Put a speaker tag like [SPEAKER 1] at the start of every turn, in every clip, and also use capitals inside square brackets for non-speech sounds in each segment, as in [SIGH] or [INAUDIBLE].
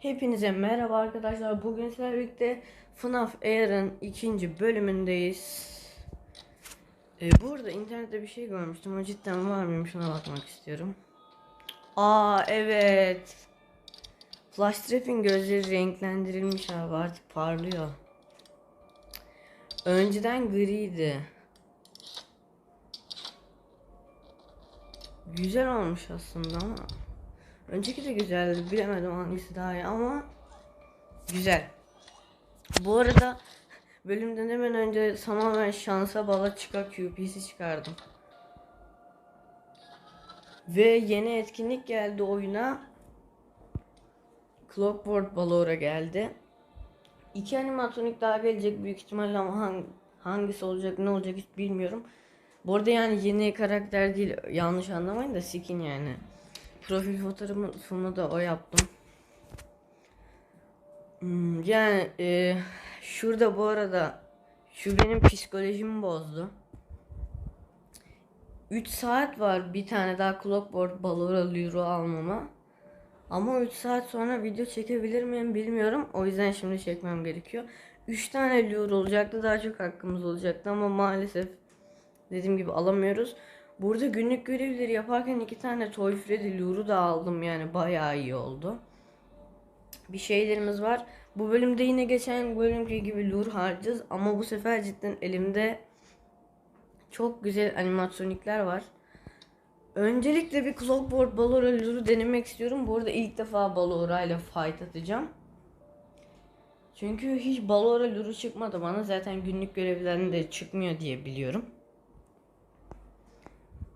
[SPEAKER 1] Hepinize merhaba arkadaşlar. Bugün sizlerle birlikte FNAF Air'ın ikinci bölümündeyiz. Ee, burada internette bir şey görmüştüm. O cidden var mıymış ona bakmak istiyorum. Aa evet. Flash Trap'in gözleri renklendirilmiş abi artık parlıyor. Önceden griydi. Güzel olmuş aslında ama. Önceki de güzeldi. Bilemedim hangisi daha iyi ama güzel. Bu arada bölümden hemen önce tamamen şansa bala çıka QP'si çıkardım. Ve yeni etkinlik geldi oyuna. Clockwork Ballora geldi. İki animatronik daha gelecek büyük ihtimalle ama hang- hangisi olacak ne olacak hiç bilmiyorum. Bu arada yani yeni karakter değil yanlış anlamayın da skin yani. Profil fotoğrafımı da o yaptım. Hmm, yani e, şurada bu arada şu benim psikolojimi bozdu. 3 saat var bir tane daha Clockwork Ballora Luro almama. Ama 3 saat sonra video çekebilir miyim bilmiyorum. O yüzden şimdi çekmem gerekiyor. 3 tane lure olacaktı. Daha çok hakkımız olacaktı ama maalesef dediğim gibi alamıyoruz. Burada günlük görevleri yaparken iki tane Toy Freddy lure'u da aldım yani bayağı iyi oldu. Bir şeylerimiz var. Bu bölümde yine geçen bölümki gibi lure harcayacağız ama bu sefer cidden elimde çok güzel animatronikler var. Öncelikle bir Clockwork Ballora lure'u denemek istiyorum. Bu arada ilk defa Ballora ile fight atacağım. Çünkü hiç Ballora lure'u çıkmadı bana. Zaten günlük görevlerinde çıkmıyor diye biliyorum.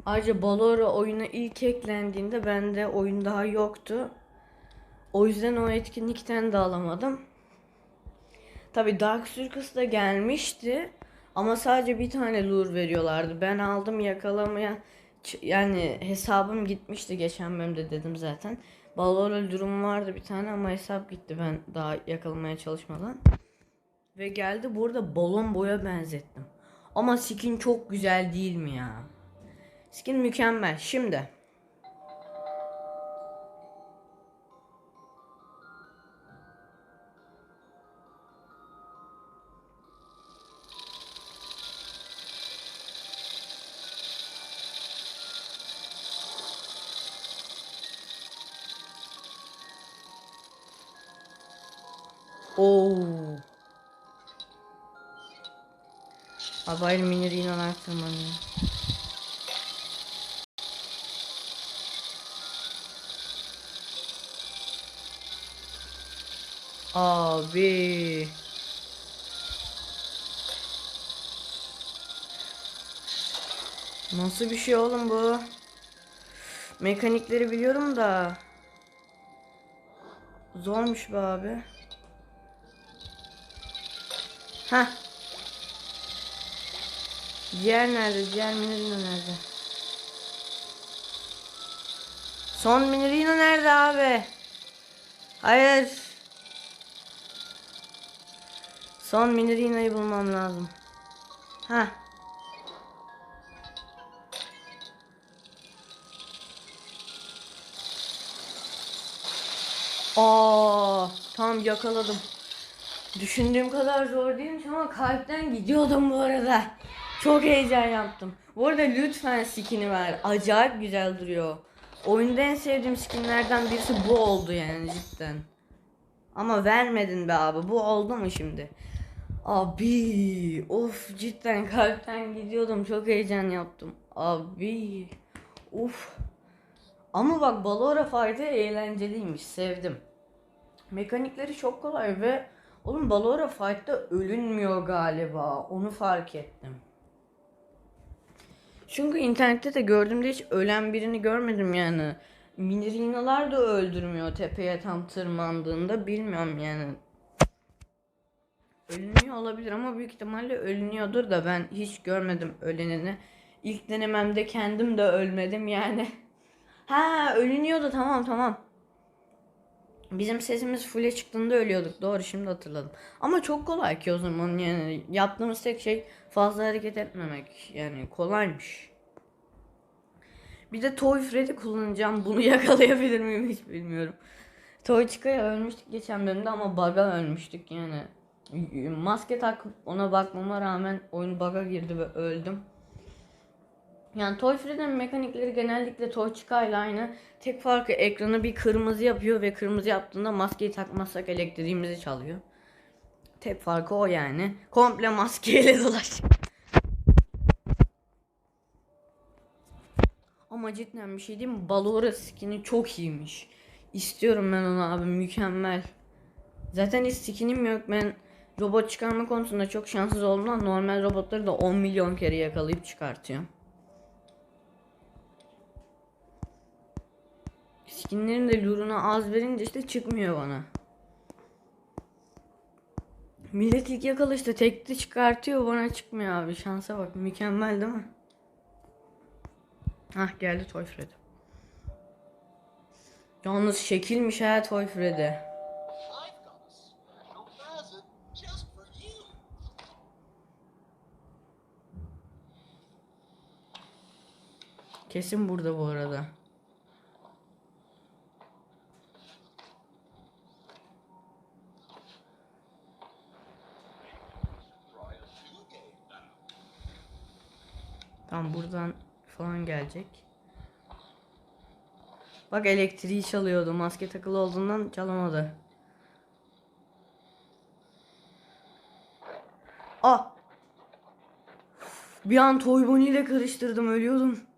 [SPEAKER 1] Ayrıca Ballora oyuna ilk eklendiğinde bende oyun daha yoktu. O yüzden o etkinlikten de alamadım. Tabi Dark Circus da gelmişti. Ama sadece bir tane lure veriyorlardı. Ben aldım yakalamaya yani hesabım gitmişti geçen bölümde dedim zaten. Ballora durum vardı bir tane ama hesap gitti ben daha yakalamaya çalışmadan. Ve geldi burada balon boya benzettim. Ama skin çok güzel değil mi ya? Skin mükemmel. Şimdi. Oo. Habaylı mineri inanar tırmanıyor. Abi. Nasıl bir şey oğlum bu? Mekanikleri biliyorum da. Zormuş be abi. Ha. Diğer nerede? Diğer Minerino nerede? Son Minerino nerede abi? Hayır. Son Minerino'yu bulmam lazım. Ha. Aa, tam yakaladım. Düşündüğüm kadar zor değilmiş ama kalpten gidiyordum bu arada. Çok heyecan yaptım. Bu arada lütfen skin'i ver. Acayip güzel duruyor. Oyunda en sevdiğim skinlerden birisi bu oldu yani cidden. Ama vermedin be abi. Bu oldu mu şimdi? Abi of cidden kalpten gidiyordum. Çok heyecan yaptım. Abi of. Ama bak Balora Fight'ı eğlenceliymiş. Sevdim. Mekanikleri çok kolay ve oğlum Balora Fight'ta ölünmüyor galiba. Onu fark ettim. Çünkü internette de gördüğümde hiç ölen birini görmedim yani. Minirinalar da öldürmüyor tepeye tam tırmandığında bilmiyorum yani. Ölünüyor olabilir ama büyük ihtimalle ölünüyordur da ben hiç görmedim ölenini. İlk denememde kendim de ölmedim yani. [LAUGHS] Ha ölünüyordu tamam tamam. Bizim sesimiz full'e çıktığında ölüyorduk. Doğru şimdi hatırladım. Ama çok kolay ki o zaman yani yaptığımız tek şey fazla hareket etmemek. Yani kolaymış. Bir de Toy Freddy kullanacağım. Bunu [LAUGHS] yakalayabilir miyim hiç bilmiyorum. Toyçika'ya ölmüştük geçen bölümde ama bug'a ölmüştük yani. Maske takıp ona bakmama rağmen oyun bug'a girdi ve öldüm. Yani Toy Freddy'nin mekanikleri genellikle Toychica ile aynı. Tek farkı ekranı bir kırmızı yapıyor ve kırmızı yaptığında maskeyi takmazsak elektriğimizi çalıyor. Tek farkı o yani. Komple maskeyle [LAUGHS] dolaş. Ama cidden bir şey diyeyim mi? Balora skin'i çok iyiymiş. İstiyorum ben onu abi mükemmel. Zaten hiç skinim yok. Ben robot çıkarma konusunda çok şanssız olduğumdan normal robotları da 10 milyon kere yakalayıp çıkartıyorum. Skinlerin de luruna az verince işte çıkmıyor bana. Millet ilk yakalışta tekli çıkartıyor bana çıkmıyor abi. Şansa bak mükemmel değil mi? Hah geldi Toy Freddy. Yalnız şekilmiş ha Toy Freddy. Kesin burada bu arada. Tam buradan falan gelecek. Bak elektriği çalıyordu. Maske takılı olduğundan çalamadı. Ah! Bir an Toy ile karıştırdım ölüyordum.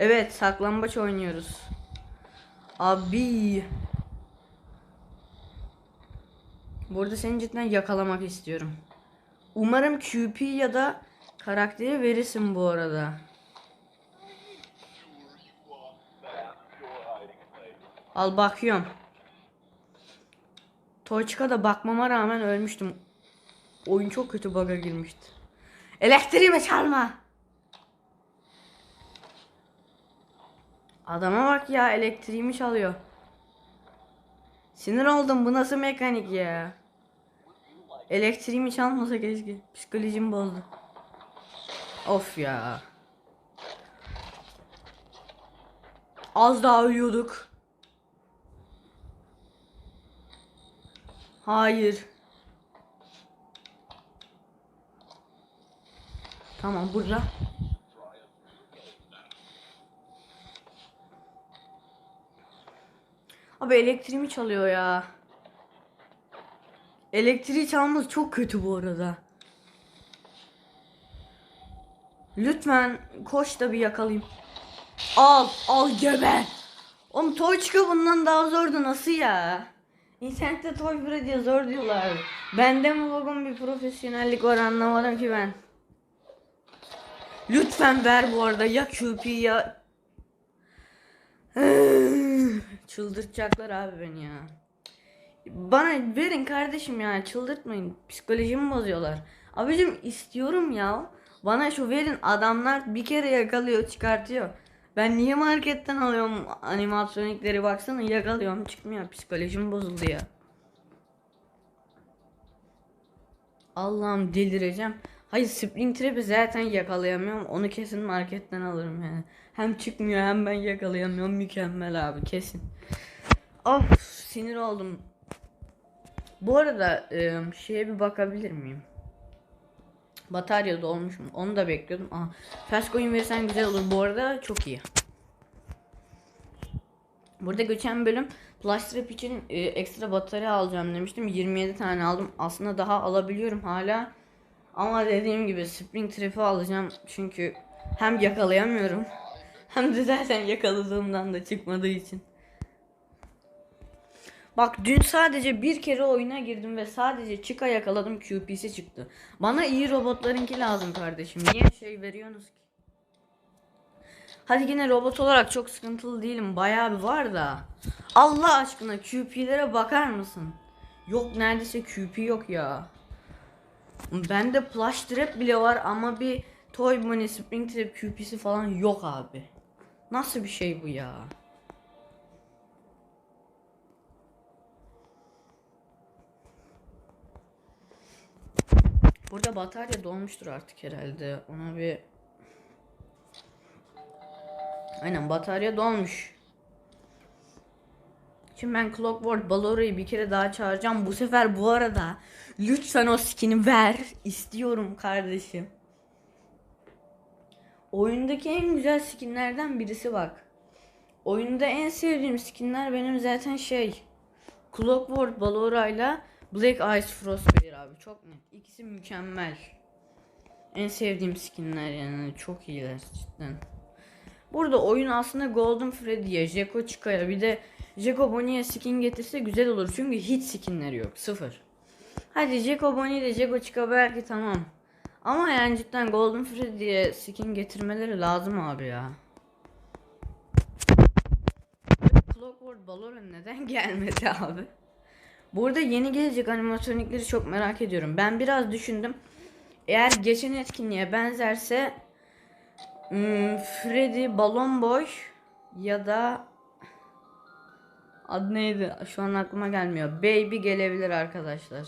[SPEAKER 1] Evet saklambaç oynuyoruz. Abi. Burada seni cidden yakalamak istiyorum. Umarım QP ya da karakteri verirsin bu arada. Al bakıyorum. Toyçika da bakmama rağmen ölmüştüm. Oyun çok kötü bug'a girmişti. Elektriğimi çalma. Adama bak ya elektriğimi çalıyor. Sinir oldum bu nasıl mekanik ya. Elektriğimi çalmasa keşke. Psikolojim bozdu. Of ya. Az daha ölüyorduk. Hayır. Tamam burada. Abi elektriğimi çalıyor ya. Elektriği çalması çok kötü bu arada. Lütfen koş da bir yakalayayım. Al, al geber. Oğlum toy çıkıyor bundan daha zordu nasıl ya? İnternette toy bire diye zor diyorlar. Bende mi bugün bir profesyonellik var anlamadım ki ben. Lütfen ver bu arada ya QP ya... Çıldırtacaklar abi beni ya. Bana verin kardeşim ya çıldırtmayın. Psikolojimi bozuyorlar. Abicim istiyorum ya. Bana şu verin adamlar bir kere yakalıyor çıkartıyor. Ben niye marketten alıyorum animatronikleri baksana yakalıyorum çıkmıyor. Psikolojim bozuldu ya. Allah'ım delireceğim. Hayır Springtrap'i zaten yakalayamıyorum. Onu kesin marketten alırım yani. Hem çıkmıyor hem ben yakalayamıyorum. Mükemmel abi kesin. Of sinir oldum. Bu arada e, şeye bir bakabilir miyim? Batarya dolmuş mu? Onu da bekliyordum. Aha. Fast coin verirsen güzel olur. Bu arada çok iyi. Burada geçen bölüm Flash Trap için e, ekstra batarya alacağım demiştim. 27 tane aldım. Aslında daha alabiliyorum hala. Ama dediğim gibi Spring Trap'i alacağım. Çünkü hem yakalayamıyorum. Hem de zaten yakaladığımdan da çıkmadığı için. Bak dün sadece bir kere oyuna girdim ve sadece Chica yakaladım QP'si çıktı. Bana iyi robotlarınki lazım kardeşim. Niye şey veriyorsunuz ki? Hadi yine robot olarak çok sıkıntılı değilim. Bayağı bir var da. Allah aşkına QP'lere bakar mısın? Yok neredeyse QP yok ya. Bende plush trap bile var ama bir Toy Bunny Spring Trap QP'si falan yok abi. Nasıl bir şey bu ya? Burada batarya dolmuştur artık herhalde. Ona bir Aynen batarya dolmuş. Şimdi ben Clockwork Balora'yı bir kere daha çağıracağım. Bu sefer bu arada lütfen o skin'i ver. İstiyorum kardeşim. Oyundaki en güzel skinlerden birisi bak. Oyunda en sevdiğim skinler benim zaten şey. Clockwork Balora ile Black Ice Frostbite abi. Çok net. İkisi mükemmel. En sevdiğim skinler yani. Çok iyiler cidden. Burada oyun aslında Golden Freddy'ye, Jeko Chica'ya bir de Jeko Bonnie'ye skin getirse güzel olur. Çünkü hiç skinleri yok. Sıfır. Hadi Jeko Bonnie de Jeko Chica belki tamam. Ama yani cidden Golden Freddy'ye skin getirmeleri lazım abi ya. Clockwork Balora neden [LAUGHS] gelmedi abi? Burada yeni gelecek animatronikleri çok merak ediyorum. Ben biraz düşündüm. Eğer geçen etkinliğe benzerse hmm, Freddy Balon Boy ya da adı neydi? Şu an aklıma gelmiyor. Baby gelebilir arkadaşlar.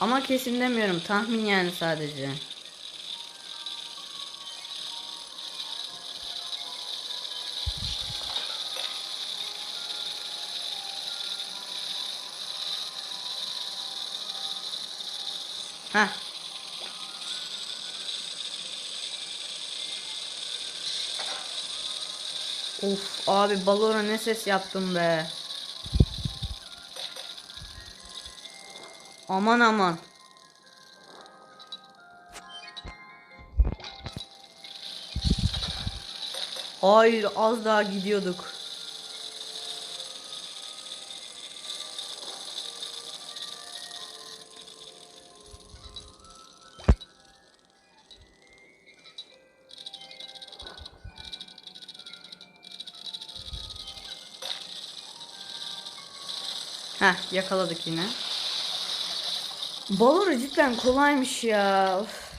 [SPEAKER 1] Ama kesin demiyorum. Tahmin yani sadece. Ha. Of abi balona ne ses yaptım be. Aman aman. Hayır az daha gidiyorduk. Heh yakaladık yine. Valora cidden kolaymış ya. Of.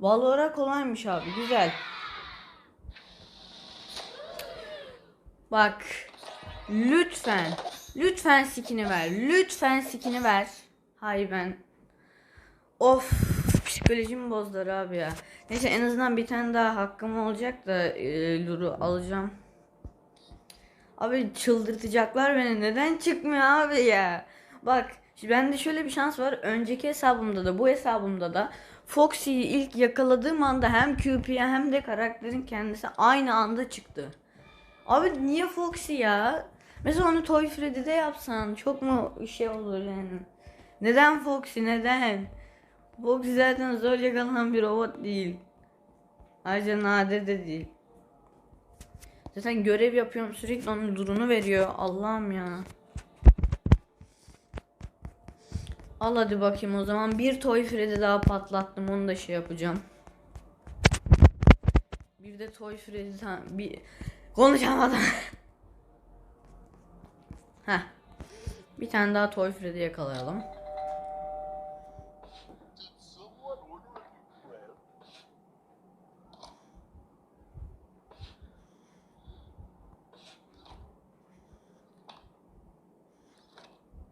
[SPEAKER 1] Valora kolaymış abi güzel. Bak. Lütfen. Lütfen skin'i ver. Lütfen skin'i ver. Hayır ben. Of psikolojimi bozdular abi ya. Neyse en azından bir tane daha hakkım olacak da e, Luru alacağım. Abi çıldırtacaklar beni. Neden çıkmıyor abi ya? Bak bende şöyle bir şans var. Önceki hesabımda da bu hesabımda da Foxy'yi ilk yakaladığım anda hem QP'ye hem de karakterin kendisi aynı anda çıktı. Abi niye Foxy ya? Mesela onu Toy Freddy'de yapsan çok mu şey olur yani? Neden Foxy neden? Foxy zaten zor yakalanan bir robot değil. Ayrıca nadir de değil. Zaten görev yapıyorum sürekli onun durunu veriyor. Allah'ım ya. Al hadi bakayım o zaman. Bir Toy Freddy daha patlattım. Onu da şey yapacağım. Bir de Toy Freddy bir konuşamadım. [LAUGHS] Heh. Bir tane daha Toy Freddy yakalayalım.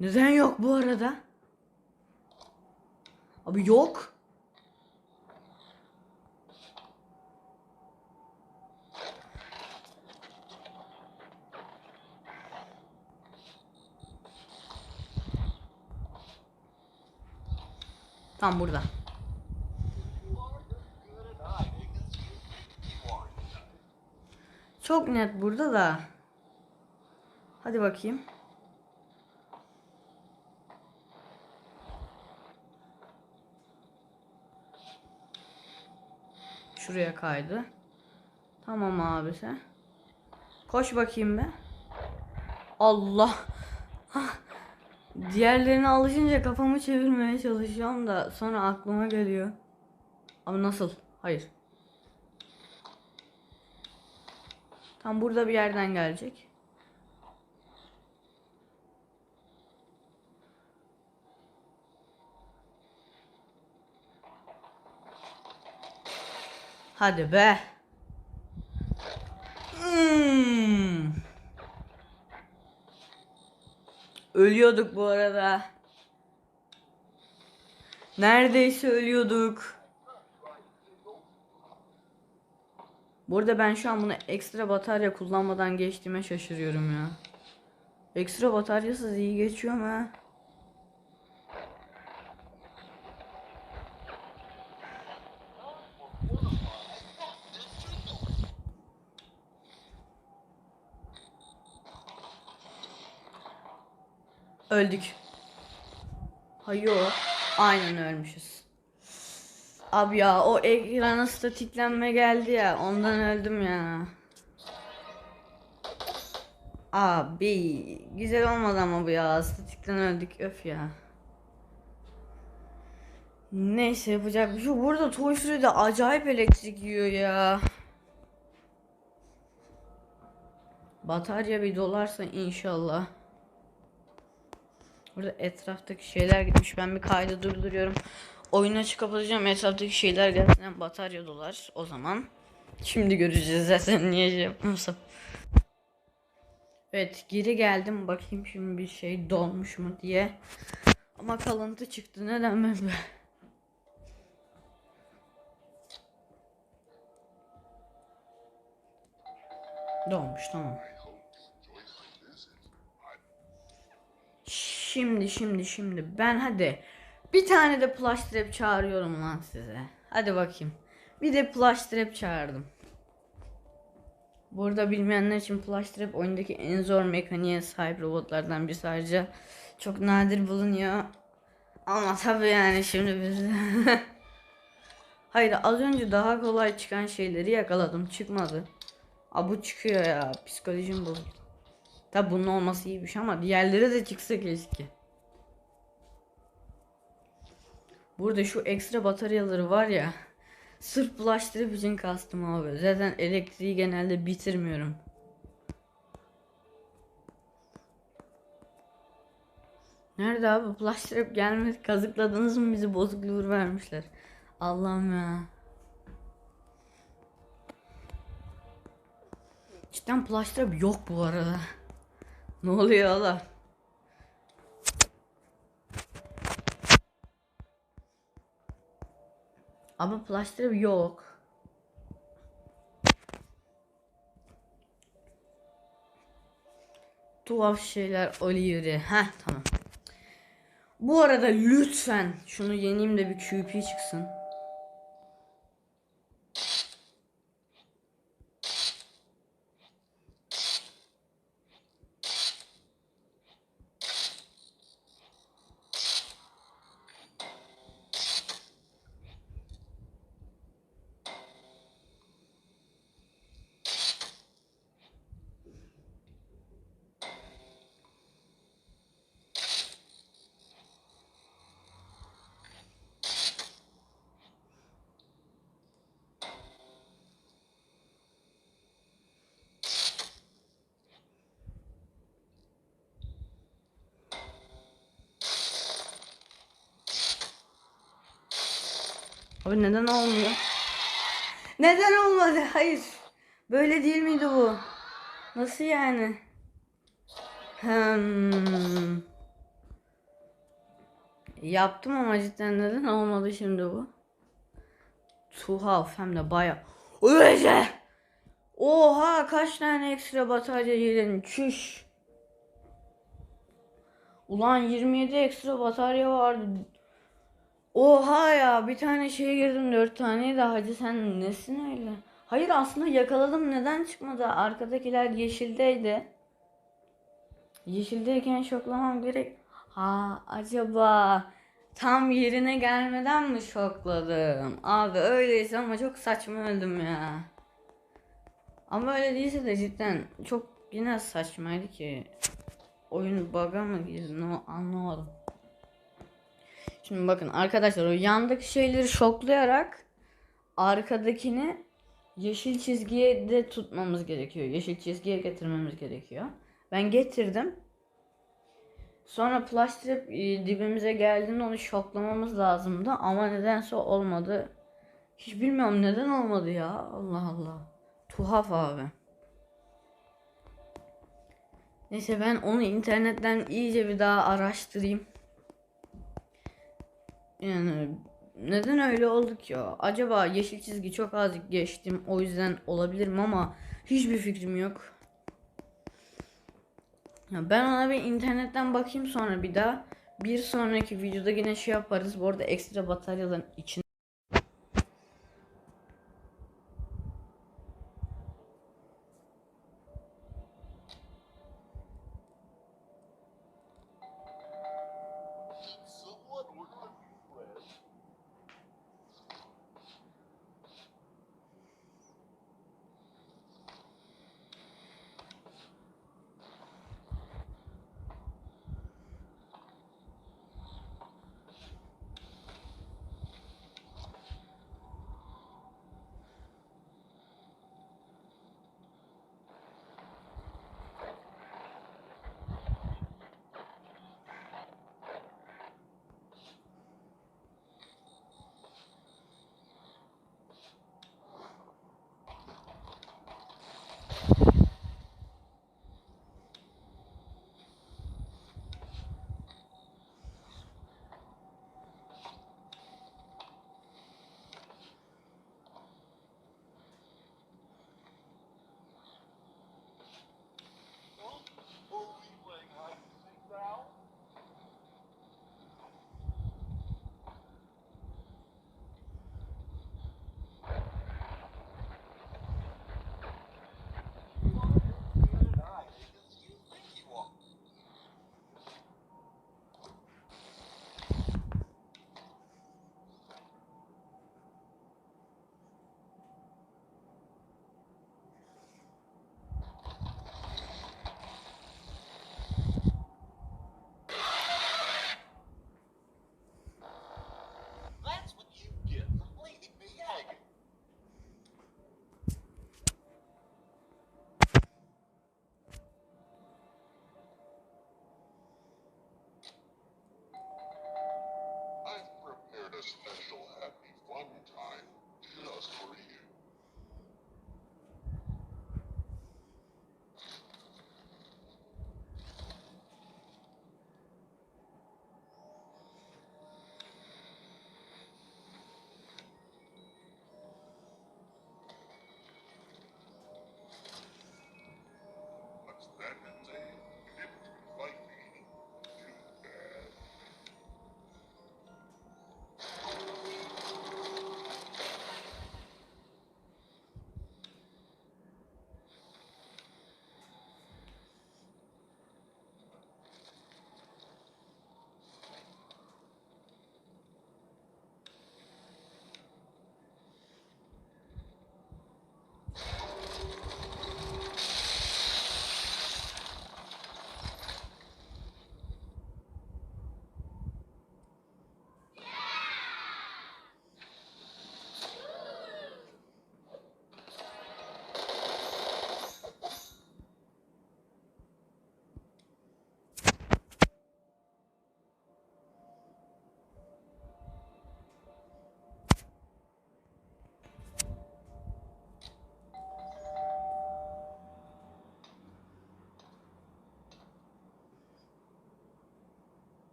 [SPEAKER 1] Neden yok bu arada? Abi yok. Tam burada. Çok net burada da. Hadi bakayım. Şuraya kaydı. Tamam abi sen. Koş bakayım be. Allah. Diğerlerine alışınca kafamı çevirmeye çalışıyorum da sonra aklıma geliyor. Abi nasıl? Hayır. Tam burada bir yerden gelecek. Hadi be. Hmm. Ölüyorduk bu arada. Neredeyse ölüyorduk. Burada ben şu an bunu ekstra batarya kullanmadan geçtiğime şaşırıyorum ya. Ekstra bataryasız iyi geçiyor mu Öldük. Hayır. Aynen ölmüşüz. Abi ya o ekrana statiklenme geldi ya ondan öldüm ya. Abi güzel olmadı ama bu ya statikten öldük öf ya. Neyse yapacak bir şey. Burada Toy Story'de acayip elektrik yiyor ya. Batarya bir dolarsa inşallah. Burada etraftaki şeyler gitmiş. Ben bir kaydı durduruyorum. Oyunu açık kapatacağım. Etraftaki şeyler gelsin. Batarya dolar. O zaman. Şimdi göreceğiz zaten [LAUGHS] niye şey yapmıyorsam. Evet geri geldim. Bakayım şimdi bir şey dolmuş mu diye. Ama kalıntı çıktı. Neden ben? Dolmuş tamam. Şimdi şimdi şimdi ben hadi bir tane de plush trap çağırıyorum lan size. Hadi bakayım. Bir de plush trap çağırdım. Burada bilmeyenler için plush trap oyundaki en zor mekaniğe sahip robotlardan bir sadece çok nadir bulunuyor. Ama tabii yani şimdi biz [LAUGHS] Hayır az önce daha kolay çıkan şeyleri yakaladım çıkmadı. Aa bu çıkıyor ya psikolojim bozuldu. Tabi bunun olması iyiymiş ama diğerleri de çıksa keşke. Burada şu ekstra bataryaları var ya. Sırf bulaştırıp için kastım abi. Zaten elektriği genelde bitirmiyorum. Nerede abi? Bulaştırıp gelmedi. Kazıkladınız mı bizi bozuk lure vermişler. Allah'ım ya. Cidden bulaştırıp yok bu arada. Ne oluyor oğlum? Ama plastik yok. Tuhaf şeyler oluyor. Ha tamam. Bu arada lütfen şunu yeneyim de bir QP çıksın. Abi neden olmuyor? Neden olmadı? Hayır. Böyle değil miydi bu? Nasıl yani? Hmm. Yaptım ama cidden neden olmadı şimdi bu? Tuhaf hem de baya. Öyle. Oha kaç tane ekstra batarya yedin çüş. Ulan 27 ekstra batarya vardı. Oha ya bir tane şeye girdim dört taneydi hacı sen nesin öyle? Hayır aslında yakaladım neden çıkmadı? Arkadakiler yeşildeydi. Yeşildeyken şoklamam gerek. Ha acaba tam yerine gelmeden mi şokladım? Abi öyleyse ama çok saçma öldüm ya. Ama öyle değilse de cidden çok yine saçmaydı ki. Oyun bug'a mı girdi? No, anlamadım. Şimdi bakın arkadaşlar o yandaki şeyleri şoklayarak arkadakini yeşil çizgiye de tutmamız gerekiyor. Yeşil çizgiye getirmemiz gerekiyor. Ben getirdim. Sonra plastik e, dibimize geldiğinde onu şoklamamız lazımdı ama nedense olmadı. Hiç bilmiyorum neden olmadı ya. Allah Allah. Tuhaf abi. Neyse ben onu internetten iyice bir daha araştırayım. Yani neden öyle oldu ki? Acaba yeşil çizgi çok az geçtim o yüzden olabilir mi ama hiçbir fikrim yok. Ya ben ona bir internetten bakayım sonra bir daha. Bir sonraki videoda yine şey yaparız. Bu arada ekstra bataryaların için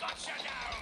[SPEAKER 2] Got
[SPEAKER 3] shut down!